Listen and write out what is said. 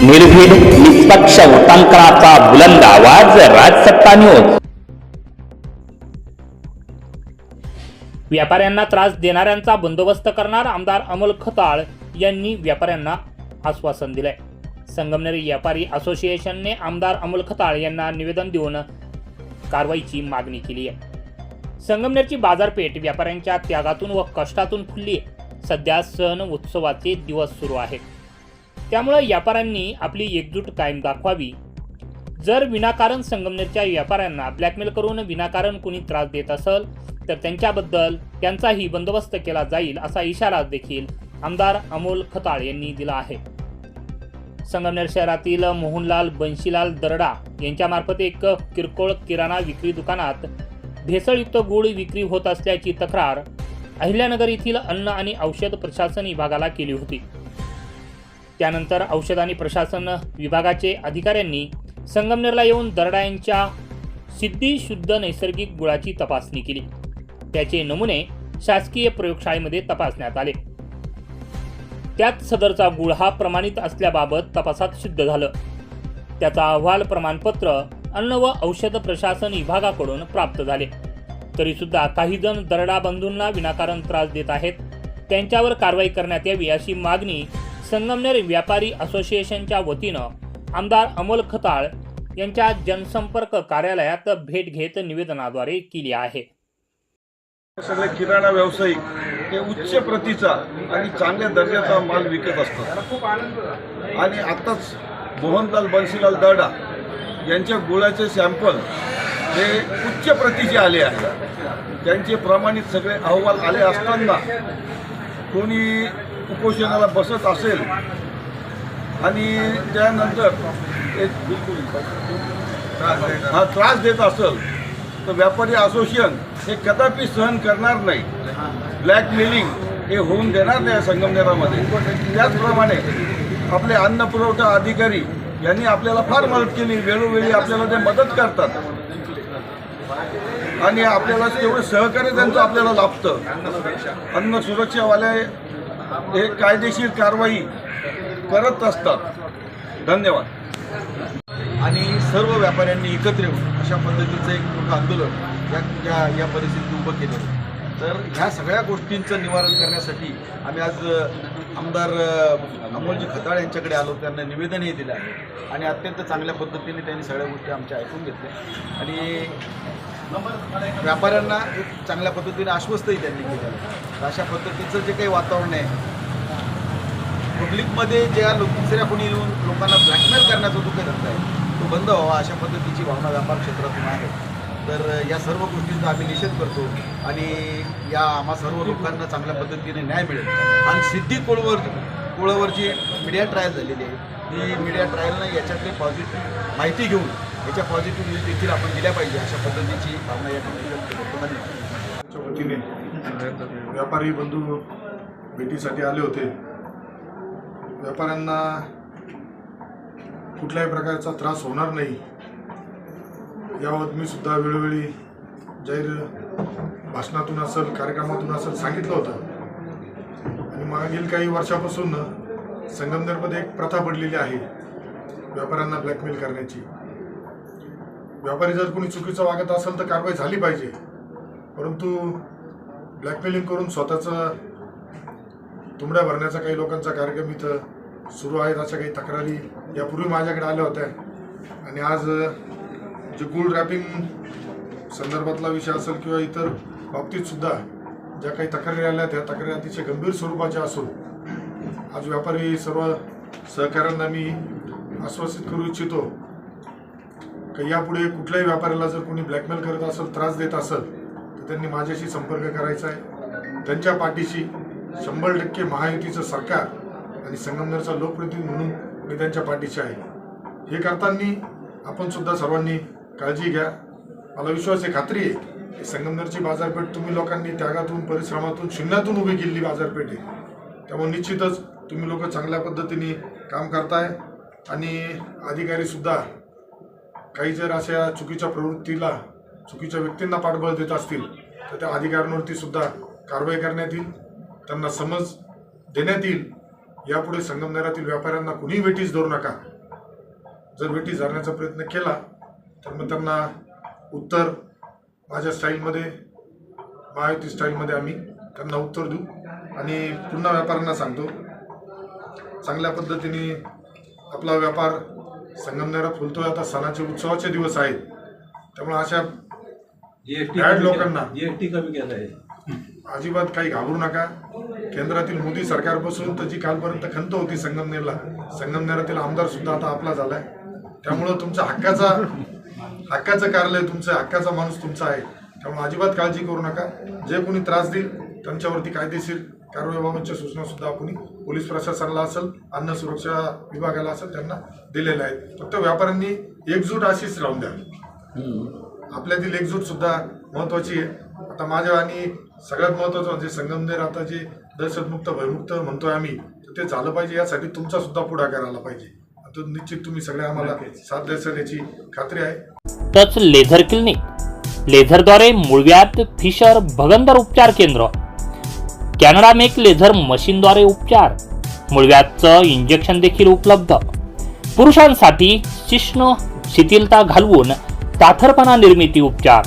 निर्भीड निष्पक्ष वृत्तांकनाचा बुलंद आवाज राजसत्ता न्यूज व्यापाऱ्यांना त्रास देणाऱ्यांचा बंदोबस्त करणार आमदार अमोल खताळ यांनी व्यापाऱ्यांना आश्वासन दिलंय. संगमनेरी व्यापारी असोसिएशनने आमदार अमोल खताळ यांना निवेदन देऊन कारवाईची मागणी केली आहे. संगमनेरची बाजारपेठ व्यापाऱ्यांच्या त्यागातून व कष्टातून फुलली आहे. सध्या सण उत्सवाचे दिवस सुरू आहेत. त्यामुळे व्यापाऱ्यांनी आपली एकजूट कायम दाखवावी. जर विनाकारण संगमनेरच्या व्यापाऱ्यांना ब्लॅकमेल करून विनाकारण कुणी त्रास देत असेल तर त्यांच्याबद्दल त्यांचाही बंदोबस्त केला जाईल असा इशारा देखील आमदार अमोल खताळ यांनी दिला आहे. संगमनेर शहरातील मोहनलाल बंशीलाल दरडा यांच्यामार्फत एक किरकोळ किराणा विक्री दुकानात भेसळयुक्त गुळ विक्री होत असल्याची तक्रार अहिल्यानगर येथील अन्न आणि औषध प्रशासन विभागाला केली होती. त्यानंतर औषध आणि प्रशासन विभागाचे अधिकाऱ्यांनी संगमनेरला येऊन दरडा यांच्या सिद्धी शुद्ध नैसर्गिक गुळाची तपासणी केली. त्याचे नमुने शासकीय प्रयोगशाळेमध्ये तपासण्यात आले. त्यात सदरचा गुळ हा प्रमाणित असल्याबाबत तपासात सिद्ध झालं. त्याचा अहवाल प्रमाणपत्र अन्न व औषध प्रशासन विभागाकडून प्राप्त झाले. तरी सुद्धा काही जण दरडा बंधूंना विनाकारण त्रास देत आहेत. त्यांच्यावर कारवाई करण्यात यावी अशी मागणी संगमनेर व्यापारी असोसिएशनच्या वतीनं आमदार अमोल खताळ यांच्या जनसंपर्क कार्यालयात भेट घेत निवेदनाद्वारे केली आहे. सगळे किराणा व्यावसायिक हे उच्च प्रतीचा आणि चांगल्या दर्जाचा माल विकत असतात. आणि आत्ताच मोहनलाल बन्सीलाल दर्डा यांच्या गुळाचे सॅम्पल हे उच्च प्रतीचे आले आहे. त्यांचे प्रमाणित सगळे अहवाल आले असताना कोणी उपोषणाला बसत असेल आणि त्यानंतर एक बिलकुल हा त्रास देत असेल तर व्यापारी असोसिएशन हे कदापि सहन करणार नाही. ब्लॅकमेलिंग हे होऊन देणार नाही संगमनेरामध्ये. त्याचप्रमाणे आपले अन्न पुरवठा अधिकारी यांनी आपल्याला फार मदत केली. वेळोवेळी आपल्याला ते मदत करतात. आणि आपल्याला तेवढं सहकार्य त्यांचं आपल्याला लाभतं. अन्न सुरक्षावाले हे कायदेशीर कारवाई करत असतात. धन्यवाद. आणि सर्व व्यापाऱ्यांनी एकत्र येऊन अशा पद्धतीचं एक मोठं आंदोलन या या या परिस्थितीत उभं केलं तर ह्या सगळ्या गोष्टींचं निवारण करण्यासाठी आम्ही आज आमदार अमोलजी खताळ यांच्याकडे आलो. त्यांना निवेदनही दिलं आहे. आणि अत्यंत चांगल्या पद्धतीने त्यांनी सगळ्या गोष्टी आमच्या ऐकून घेतल्या. आणि व्यापाऱ्यांना एक चांगल्या पद्धतीने आश्वस्तही त्यांनी केलं तर अशा पद्धतीचं जे काही वातावरण आहे पब्लिकमध्ये ज्या लोक दुसऱ्या कोणी येऊन लोकांना ब्लॅकमेल करण्याचा जो काही धंदा आहे तो बंद व्हावा अशा पद्धतीची भावना व्यापार क्षेत्रातून आहे. तर या सर्व गोष्टींचा आम्ही निषेध करतो आणि या आम्हा सर्व लोकांना चांगल्या पद्धतीने न्याय मिळेल. आणि सिद्धी कोळवर कोळावरची मीडिया ट्रायल झालेली आहे. ही मीडिया ट्रायलनं याच्यातली पॉझिटिव्ह माहिती घेऊन याच्या पॉझिटिव्ह न्यूज देखील आपण दिल्या पाहिजे अशा पद्धतीची भावना या ठिकाणी व्यक्त करतो. धन्यवाद. वतीने व्यापारी बंधू भेटीसाठी आले होते. व्यापाऱ्यांना कुठल्याही प्रकारचा त्रास होणार नाही. याबाबत मी सुद्धा वेळोवेळी जाहीर भाषणातून असेल कार्यक्रमातून असेल सांगितलं होतं. आणि मागील काही वर्षापासून संगमनेरमध्ये एक प्रथा पडलेली आहे व्यापाऱ्यांना ब्लॅकमेल करण्याची. व्यापारी जर कोणी चुकीचं वागत असेल तर कारवाई झाली पाहिजे. परंतु ब्लॅकमेलिंग करून स्वतःचं तुंबड्या भरण्याचा काही लोकांचा कार्यक्रम इथं सुरू आहेत अशा काही तक्रारी यापूर्वी माझ्याकडे आल्या होत्या. आणि आज जे गुळ रॅपिंग संदर्भातला विषय असेल किंवा इतर बाबतीतसुद्धा ज्या काही तक्रारी आल्या त्या तक्रारी अतिशय गंभीर स्वरूपाच्या असून आज व्यापारी सर्व सहकाऱ्यांना मी आश्वासित करू इच्छितो की यापुढे कुठल्याही व्यापाऱ्याला जर कोणी ब्लॅकमेल करत असेल त्रास देत असेल तर त्यांनी माझ्याशी संपर्क करायचा आहे. त्यांच्या पाठीशी शंभर टक्के महायुतीचं सरकार आणि संगमनेरचा लोकप्रतिनिधी म्हणून मी त्यांच्या पाठीशी आहे. हे करताना आपण सुद्धा सर्वांनी काळजी घ्या. मला विश्वास आहे खात्री आहे की संगमनेरची बाजारपेठ तुम्ही लोकांनी त्यागातून परिश्रमातून शून्यातून उभी केलेली बाजारपेठ आहे. त्यामुळे निश्चितच तुम्ही लोक चांगल्या पद्धतीने काम करताय आणि अधिकारीसुद्धा काही जर अशा चुकीच्या प्रवृत्तीला चुकीच्या व्यक्तींना पाठबळ देत असतील तर त्या अधिकाऱ्यांवरती सुद्धा कारवाई करण्यात येईल. त्यांना समज देण्यात येईल यापुढे संगमनेरातील व्यापाऱ्यांना कुणीही वेटीस धरू नका. जर वेटीस धरण्याचा प्रयत्न केला तर मग त्यांना उत्तर माझ्या स्टाईलमध्ये महायुती स्टाईलमध्ये आम्ही त्यांना उत्तर देऊ. आणि पुन्हा व्यापाऱ्यांना सांगतो चांगल्या पद्धतीने आपला व्यापार संगमनेरात फुलतोय. आता सणाचे उत्सवाचे दिवस आहेत. त्यामुळे अशा लोकांना. जीएसटी कमी केलं आहे. अजिबात काही घाबरू नका. केंद्रातील मोदी सरकारपासून तर जी कालपर्यंत खंत होती संगमनेरला संगमनेरातील आमदार सुद्धा आता आपला झालाय. त्यामुळं तुमचा हक्काचा हक्काचं कार्यालय तुमचं हक्काचा माणूस तुमचा आहे. त्यामुळे अजिबात काळजी करू नका. जे कोणी त्रास देईल त्यांच्यावरती कायदेशीर कारवाईबाबतच्या सूचना सुद्धा आपण पोलीस प्रशासनाला असेल अन्न सुरक्षा विभागाला असेल त्यांना दिलेल्या आहेत. फक्त व्यापाऱ्यांनी एकजूट अशीच राहून द्या. आपल्यातील एकजूट सुद्धा महत्वाची आहे. आता माझ्या आणि सगळ्यात महत्वाचं म्हणजे संगमनेर आता जे दहशतमुक्त भयमुक्त म्हणतोय आम्ही तर ते झालं पाहिजे यासाठी तुमचा सुद्धा पुढाकार आला पाहिजे. आता निश्चित तुम्ही सगळे आम्हाला साथ द्यायचं याची खात्री आहे. Touch laser clinic. लेझरद्वारे मूळव्याध फिशर भगंदर उपचार केंद्र. कॅनडा मेक लेझर मशीनद्वारे उपचार. मूळव्याधचं इंजेक्शन देखील उपलब्ध. पुरुषांसाठी शिश्न शिथिलता घालवून ताठरपणा निर्मिती उपचार.